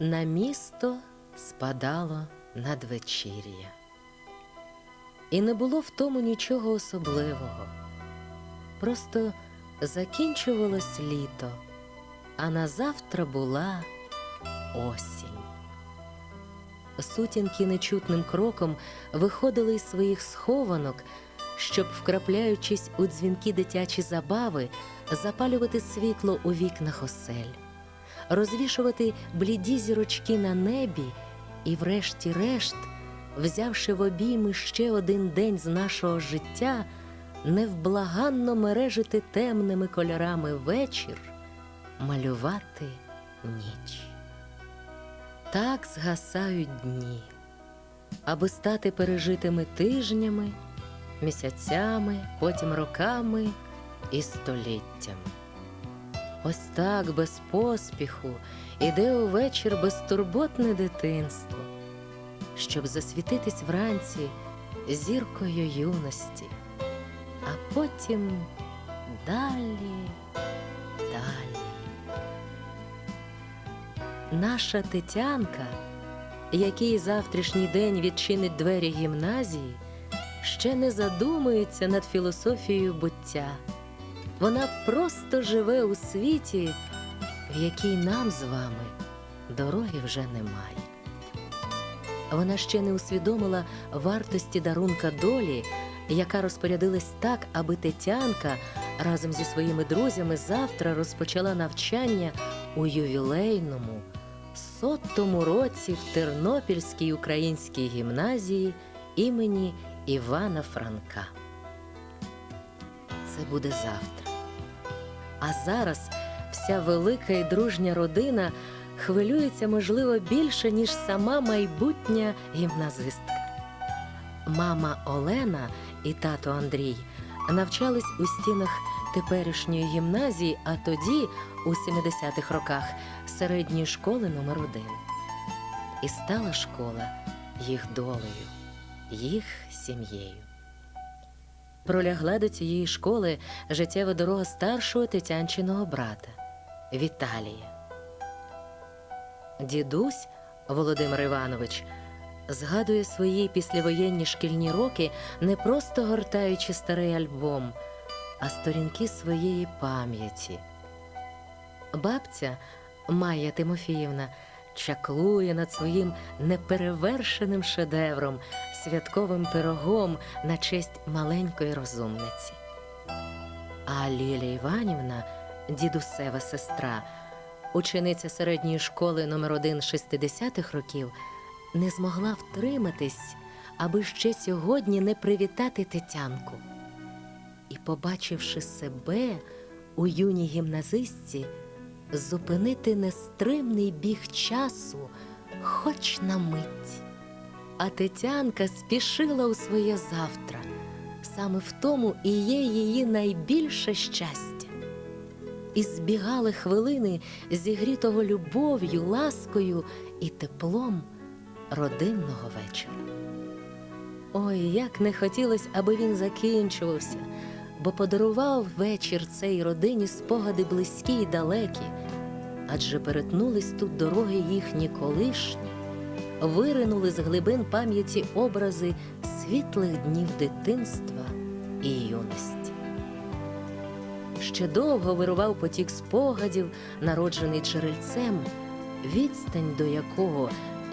На місто спадало надвечір'я. І не було в тому нічого особливого. Просто закінчувалось літо, а на завтра була осінь. Сутінки нечутним кроком виходили із своїх схованок, щоб, вкрапляючись у дзвінки дитячі забави, запалювати світло у вікнах осель, розвішувати бліді зірочки на небі і, врешті-решт, взявши в обійми ще один день з нашого життя, невблаганно мережити темними кольорами вечір, малювати ніч. Так згасають дні, аби стати пережитими тижнями, місяцями, потім роками і століттями. Ось так без поспіху іде увечір безтурботне дитинство, щоб засвітитись вранці зіркою юності, а потім далі, далі. Наша Тетянка, який завтрашній день відчинить двері гімназії, ще не задумується над філософією буття. Вона просто живе у світі, в якій нам з вами дороги вже немає. Вона ще не усвідомила вартості дарунка долі, яка розпорядилась так, аби Тетянка разом зі своїми друзями завтра розпочала навчання у ювілейному сотому році в Тернопільській українській гімназії імені Івана Франка. Це буде завтра. А зараз вся велика і дружня родина хвилюється, можливо, більше, ніж сама майбутня гімназистка. Мама Олена і тато Андрій навчались у стінах теперішньої гімназії, а тоді, у 70-х роках, середньої школи номер 1 І стала школа їх долею, їх сім'єю. Пролягла до цієї школи життєва дорога старшого тетянчиного брата Віталія. Дідусь Володимир Іванович згадує свої післявоєнні шкільні роки, не просто гортаючи старий альбом, а сторінки своєї пам'яті. Бабця Майя Тимофіївна чаклує над своїм неперевершеним шедевром, святковим пирогом на честь маленької розумниці. А Лілія Іванівна, дідусева сестра, учениця середньої школи номер 1 60-х років, не змогла втриматись, аби ще сьогодні не привітати Тетянку. І, побачивши себе у юній гімназистці, зупинити нестримний біг часу хоч на мить. А Тетянка спішила у своє завтра. Саме в тому і є її найбільше щастя. І збігали хвилини зігрітого любов'ю, ласкою і теплом родинного вечора. Ой, як не хотілося, аби він закінчувався, бо подарував вечір цей родині спогади близькі й далекі, адже перетнулись тут дороги їхні колишні, виринули з глибин пам'яті образи світлих днів дитинства і юності. Ще довго вирував потік спогадів, народжений джерельцем, відстань до якого,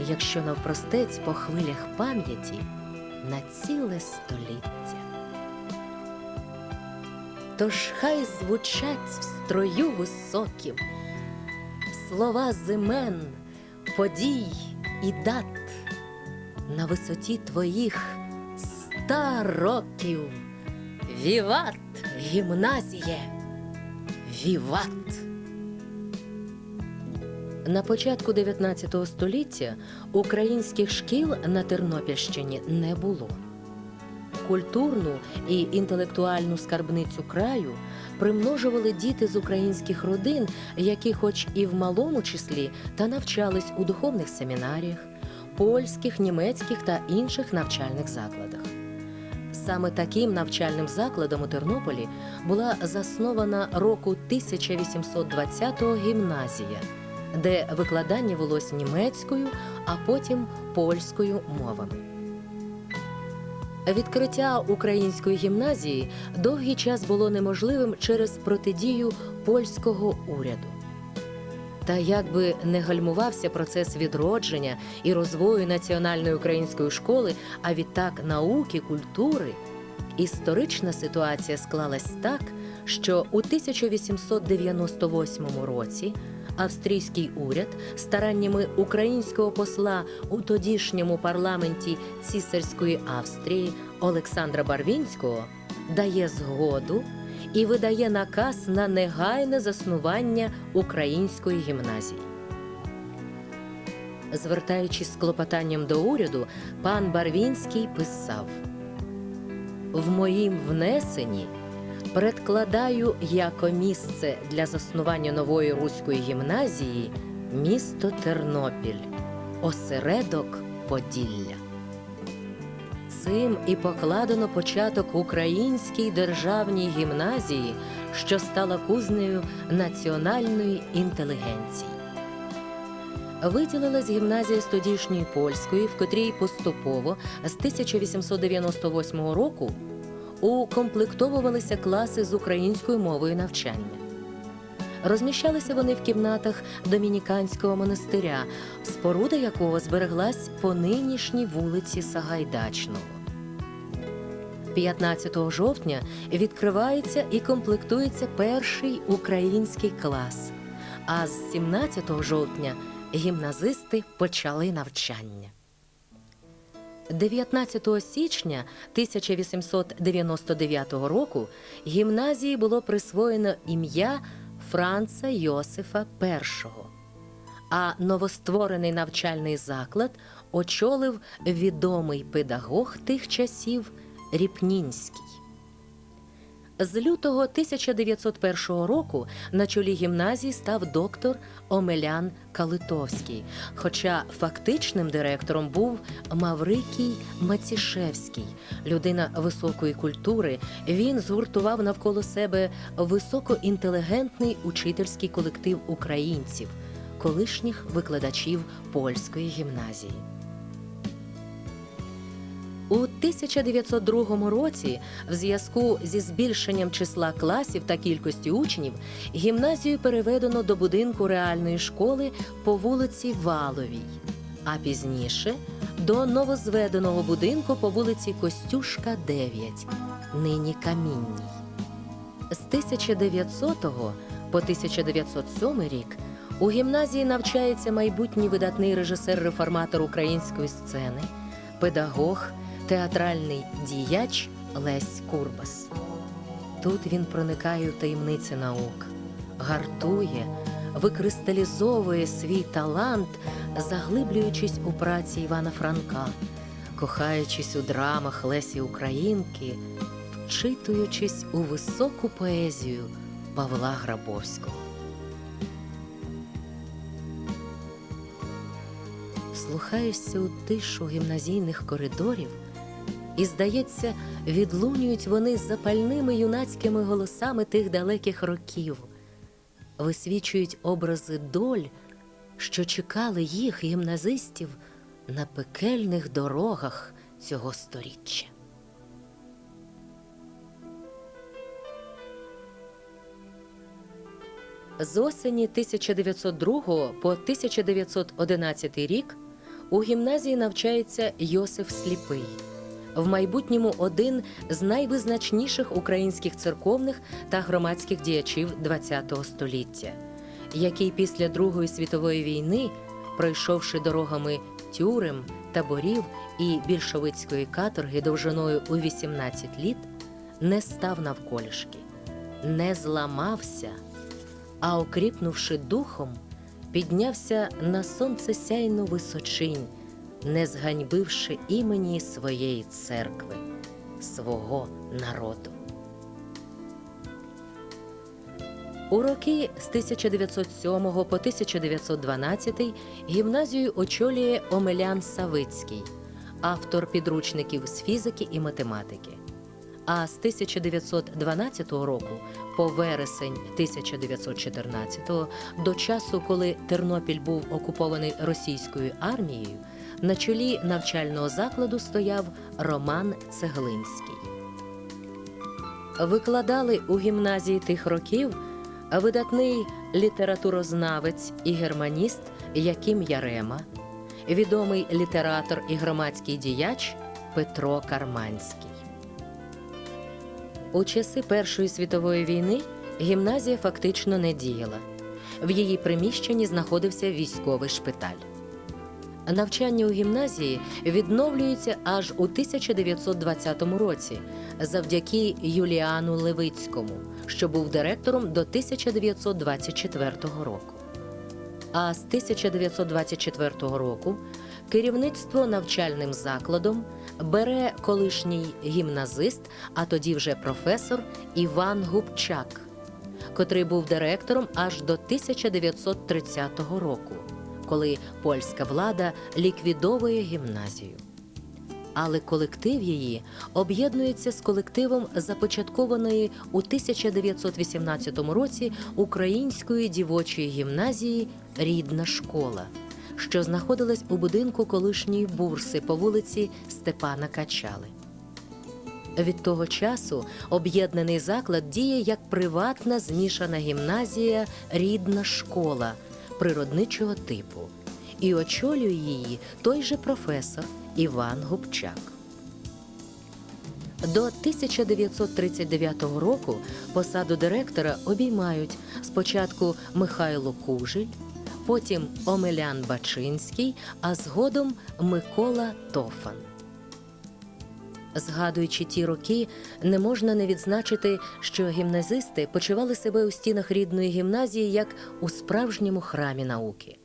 якщо навпростець по хвилях пам'яті, на ціле століття. Тож хай звучать в строю високім слова зимен, подій і дат на висоті твоїх ста років. Віват, гімназіє! Віват! На початку 19 століття українських шкіл на Тернопільщині не було. Культурну і інтелектуальну скарбницю краю примножували діти з українських родин, які, хоч і в малому числі, та навчались у духовних семінаріях, польських, німецьких та інших навчальних закладах. Саме таким навчальним закладом у Тернополі була заснована року 1820-го гімназія, де викладання велось німецькою, а потім польською мовами. Відкриття української гімназії довгий час було неможливим через протидію польського уряду. Та як би не гальмувався процес відродження і розвою національної української школи, а відтак науки, культури, історична ситуація склалась так, що у 1898 році австрійський уряд стараннями українського посла у тодішньому парламенті цісарської Австрії Олександра Барвінського дає згоду і видає наказ на негайне заснування української гімназії. Звертаючись з клопотанням до уряду, пан Барвінський писав: В моїм внесенні предкладаю яко місце для заснування нової руської гімназії місто Тернопіль, осередок Поділля. Цим і покладено початок українській державній гімназії, що стала кузнею національної інтелігенції. Виділилась гімназія з тодішньої польської, в котрій поступово з 1898 року укомплектовувалися класи з українською мовою навчання. Розміщалися вони в кімнатах домініканського монастиря, споруда якого збереглась по нинішній вулиці Сагайдачного. 15 жовтня відкривається і комплектується перший український клас. А з 17 жовтня гімназисти почали навчання. 19 січня 1899 року гімназії було присвоєно ім'я Франца Йосифа І, а новостворений навчальний заклад очолив відомий педагог тих часів Ріпнінський. З лютого 1901 року на чолі гімназії став доктор Омелян Калитовський, хоча фактичним директором був Маврикій Мацішевський, людина високої культури. Він згуртував навколо себе високоінтелігентний учительський колектив українців, колишніх викладачів польської гімназії. У 1902 році, в зв'язку зі збільшенням числа класів та кількості учнів, гімназію переведено до будинку реальної школи по вулиці Валовій, а пізніше до новозведеного будинку по вулиці Костюшка, 9, нині Камінній. З 1900 по 1907 рік у гімназії навчається майбутній видатний режисер-реформатор української сцени, педагог театральний діяч Лесь Курбас. Тут він проникає в таємниці наук, гартує, викристалізовує свій талант, заглиблюючись у праці Івана Франка, кохаючись у драмах Лесі Українки, вчитуючись у високу поезію Павла Грабовського. Слухаєшся у тишу гімназійних коридорів. І, здається, відлунюють вони запальними юнацькими голосами тих далеких років, висвічують образи доль, що чекали їх, гімназистів, на пекельних дорогах цього сторіччя. З осені 1902 по 1911 рік у гімназії навчається Йосиф Сліпий в майбутньому один з найвизначніших українських церковних та громадських діячів ХХ століття, який після Другої світової війни, пройшовши дорогами тюрем, таборів і більшовицької каторги довжиною у 18 літ, не став навколішки, не зламався, а окріпнувши духом, піднявся на сонцесяйну височинь не зганьбивши імені своєї церкви, свого народу. У роки з 1907 по 1912 гімназію очолює Омелян Савицький, автор підручників з фізики і математики. А з 1912 року по вересень 1914 до часу, коли Тернопіль був окупований російською армією, на чолі навчального закладу стояв Роман Цеглинський. Викладали у гімназії тих років видатний літературознавець і германіст Яким Ярема, відомий літератор і громадський діяч Петро Карманський. У часи Першої світової війни гімназія фактично не діяла. В її приміщенні знаходився військовий шпиталь. Навчання у гімназії відновлюється аж у 1920 році завдяки Юліану Левицькому, що був директором до 1924 року. А з 1924 року керівництво навчальним закладом бере колишній гімназист, а тоді вже професор Іван Губчак, котрий був директором аж до 1930 року, коли польська влада ліквідовує гімназію. Але колектив її об'єднується з колективом започаткованої у 1918 році Української дівочої гімназії Рідна школа, що знаходилась у будинку колишньої бурси по вулиці Степана Качали. Від того часу об'єднаний заклад діє як приватна змішана гімназія Рідна школа природничого типу, і очолює її той же професор Іван Губчак. До 1939 року посаду директора обіймають спочатку Михайло Кужель, потім Омелян Бачинський, а згодом Микола Тофан. Згадуючи ті роки, не можна не відзначити, що гімназисти почували себе у стінах рідної гімназії як у справжньому храмі науки.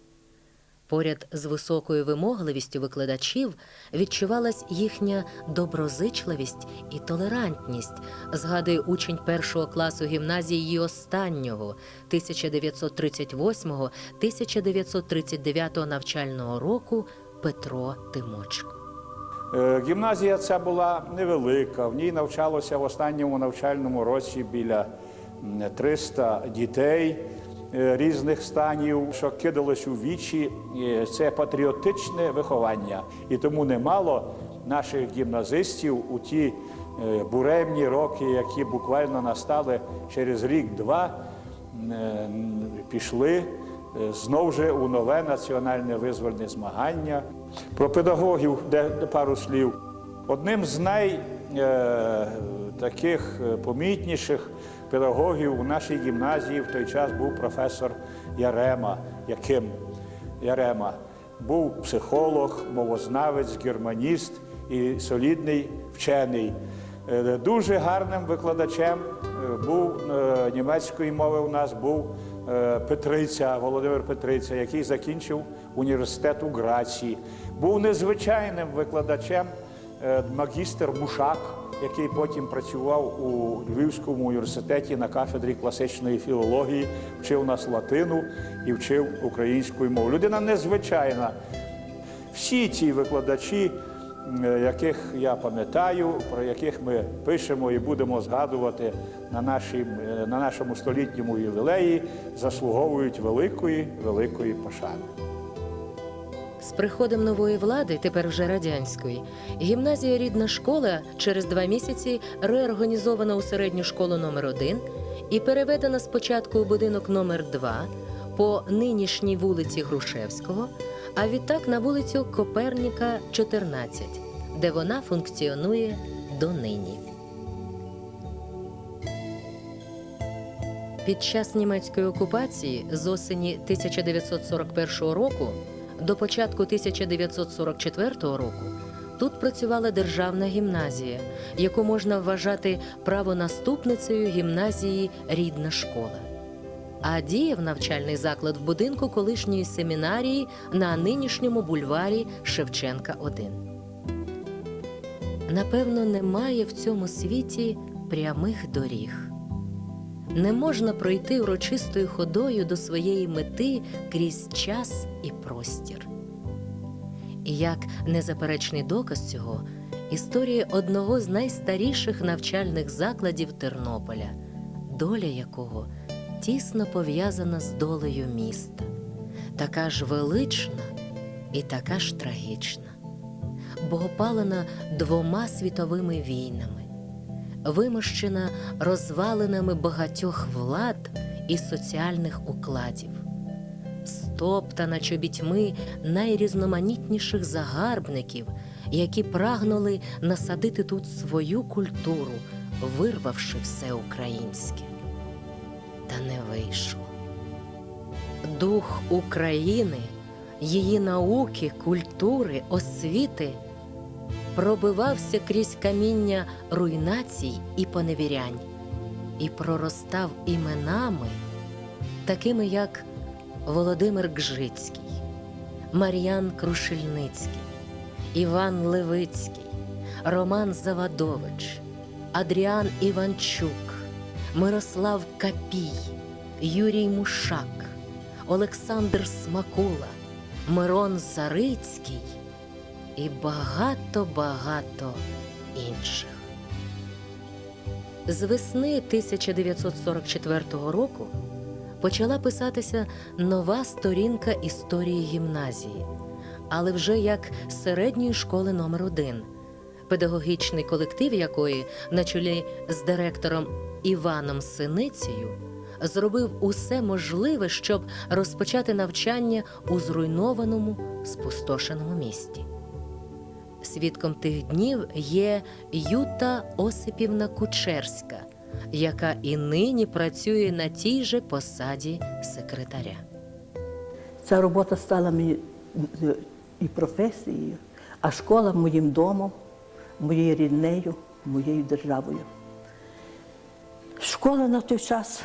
Поряд з високою вимогливістю викладачів відчувалась їхня доброзичливість і толерантність, згадує учень першого класу гімназії і останнього 1938-1939 навчального року Петро Тимочко. Е, Гімназія ця була невелика. В ній навчалося в останньому навчальному році біля м, 300 дітей різних станів, що кидалось у вічі. Е, Це патріотичне виховання. І тому немало наших гімназистів у ті е, буремні роки, які буквально настали через рік-два, е, пішли е, знов же у нове національне визвольне змагання. Про педагогів де пару слів. Одним з най е, таких е, помітніших педагогів у нашій гімназії в той час був професор Ярема, яким Ярема був психолог, мовознавець, германіст і солідний вчений. Е, Дуже гарним викладачем е, був е, німецької мови у нас був Петриця, Володимир Петриця, який закінчив університет у Грації. Був незвичайним викладачем магістр Мушак, який потім працював у Львівському університеті на кафедрі класичної філології, вчив нас латину і вчив українську мову. Людина незвичайна. Всі ці викладачі, яких я пам'ятаю, про яких ми пишемо і будемо згадувати на, нашій, на нашому столітньому ювілеї, заслуговують великої, великої пошани. З приходом нової влади, тепер вже радянської, гімназія рідна школа через два місяці реорганізована у середню школу номер 1 і переведена спочатку у будинок номер 2 по нинішній вулиці Грушевського, а відтак на вулицю Коперніка, 14, де вона функціонує донині. Під час німецької окупації з осені 1941 року до початку 1944 року тут працювала державна гімназія, яку можна вважати правонаступницею гімназії Рідна школа. А діяв навчальний заклад в будинку колишньої семінарії на нинішньому бульварі Шевченка 1. Напевно, немає в цьому світі прямих доріг. Не можна пройти урочистою ходою до своєї мети крізь час і простір. І як незаперечний доказ цього, історії одного з найстаріших навчальних закладів Тернополя, доля якого тісно пов'язана з долею міста, така ж велична і така ж трагічна, бо опалена двома світовими війнами, вимощена розвалинами багатьох влад і соціальних укладів стоптана чобітьми найрізноманітніших загарбників, які прагнули насадити тут свою культуру, вирвавши все українське. Та не вийшло. Дух України, її науки, культури, освіти пробивався крізь каміння руйнацій і поневірянь і проростав іменами, такими як Володимир Гжицький, Мар'ян Крушельницький, Іван Левицький, Роман Завадович, Адріан Іванчук, Мирослав Капій, Юрій Мушак, Олександр Смакула, Мирон Зарицький і багато-багато інших. З весни 1944 року почала писатися нова сторінка історії гімназії, але вже як середньої школи номер 1 педагогічний колектив якої на чолі з директором Іваном Синицею зробив усе можливе, щоб розпочати навчання у зруйнованому, спустошеному місті. Свідком тих днів є Юта Осипівна Кучерська, яка і нині працює на тій же посаді секретаря. Ця робота стала мені е, і професією, а школа моїм домом, моєю ріднею, моєю державою. Школа на той час